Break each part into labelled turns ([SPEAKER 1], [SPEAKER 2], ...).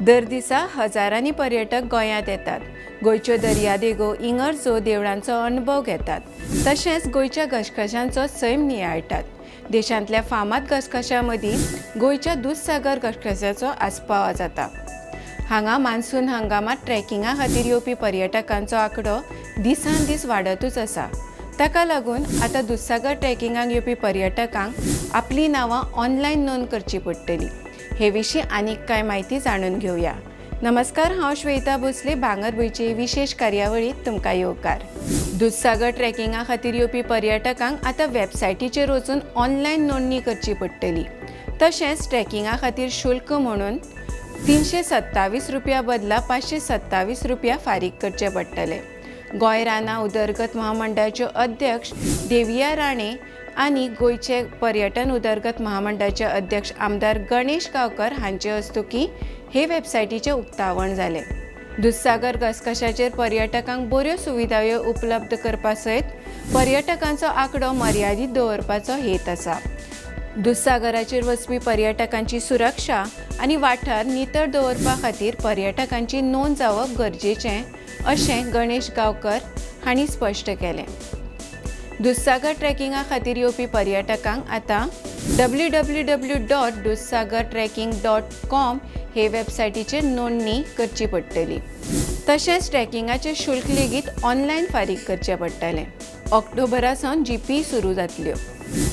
[SPEAKER 1] दर दिसा हजारांनी पर्यटक गोंयांत येतात. गोंयच्यो दर्यादेगो इंगर्जो देवळांचो अणभव घेतात तशेंच गोंयच्या घसघशांचो सैम नियाळटात. देशांतल्या फामाद घसघशां मदीं गोंयच्या दूधसागर घसघशाचो आस्पाव जाता. हांगा मान्सून हंगामात ट्रॅकिंगा खातीर येवपी पर्यटकांचो आंकडो दिसान दीस वाडतूच आसा. ताका लागून आतां दुधसागर ट्रॅकिंगाक येवपी पर्यटकांक आपली नांवां ऑनलायन नोंद करची पडटलीं. हे विशीं आनीक कांय म्हायती जाणून घेवया नमस्कार हांव श्वेता भोसले भांगरभूंयचे विशेष कार्यावळींत तुमकां येवकार. दुधसागर ट्रेकिंगा खातीर येवपी पर्यटकांक आतां वेबसायटीचेर वचून ऑनलायन नोंदणी करची पडटली. तशेंच ट्रेकिंगा खातीर शुल्क म्हणून तीनशे सत्तावीस रुपया बदला पांचशे सत्तावीस रुपया फारीक करचे पडटले. गोंय राना उदरगत महामंडळाच्यो अध्यक्ष देविया राणे आनी गोंयचे पर्यटन उदरगत महामंडळाचे अध्यक्ष आमदार गणेश गांवकर हांचे हस्तुकीं हे वेबसायटीचें उक्तावण जालें दुधसागर घसघशाचेर पर्यटकांक बऱ्यो सुविधायो उपलब्ध करपा सयत पर्यटकांचो आंकडो मर्यादीत दवरपाचो हेत आसा. दुधसागराचेर वचपी पर्यटकांची सुरक्षा आनी वाठार नितळ दवरपा खातीर पर्यटकांची नोंद जावप गरजेचें अशें गणेश गांवकर हांणी स्पश्ट केलें. दुधसागर ट्रॅकिंगा खातीर येवपी पर्यटकांक आतां W W W dot Dudhsagar trekking dot com हे वेबसायटीचेर नोंदणी करची पडटली. तशेंच ट्रॅकिंगाचें शुल्क लेगीत ऑनलायन फारीक करचें पडटलें. ऑक्टोबरा सावन जीपी सुरू जातल्यो.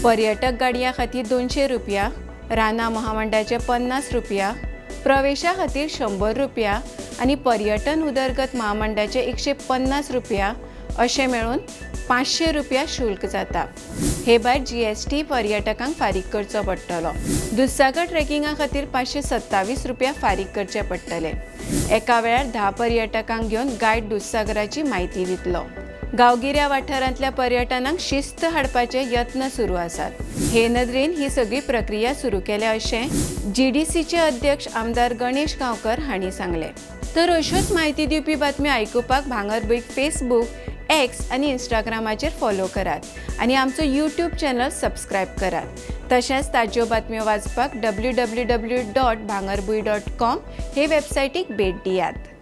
[SPEAKER 1] पर्यटक गाडयां खातीर दोनशे रुपया राना महामंडळाचे पन्नास रुपया प्रवेशा खातीर शंबर रुपया आनी पर्यटन उदरगत महामंडळाचे एकशे पन्नास रुपया अशें मेळून पांचशे रुपया शुल्क जाता. हे भायर जी एस टी पर्यटकांक फारीक करचो पडटलो. दुधसागर ट्रेकिंगा खातीर पांचशे सत्तावीस रुपया फारीक करचे पडटले. एका वेळार धा पर्यटकांक घेवन गायड दुधसागराची म्हायती दितलो. गांवगिऱ्या वाठारांतल्या पर्यटनाक शिस्त हाडपाचे यत्न सुरू आसात. हे नदरेन ही सगळी प्रक्रिया सुरू केल्या अशें जी डी सीचे अध्यक्ष आमदार गणेश गांवकर हांणी सांगलें. तर अश्योच म्हायती दिवपी बातम्यो आयकुपाक भांगरभूंय फेसबूक एक्स आनी इंस्टाग्रामाचेर फॉलो करात. आनी आमचो यूट्यूब चॅनल सबस्क्रायब करात. तशेंच ताज्यो बातम्यो वाचपाक W W W dot Bhangarbhuin dot com हे वेबसायटीक भेट दियात.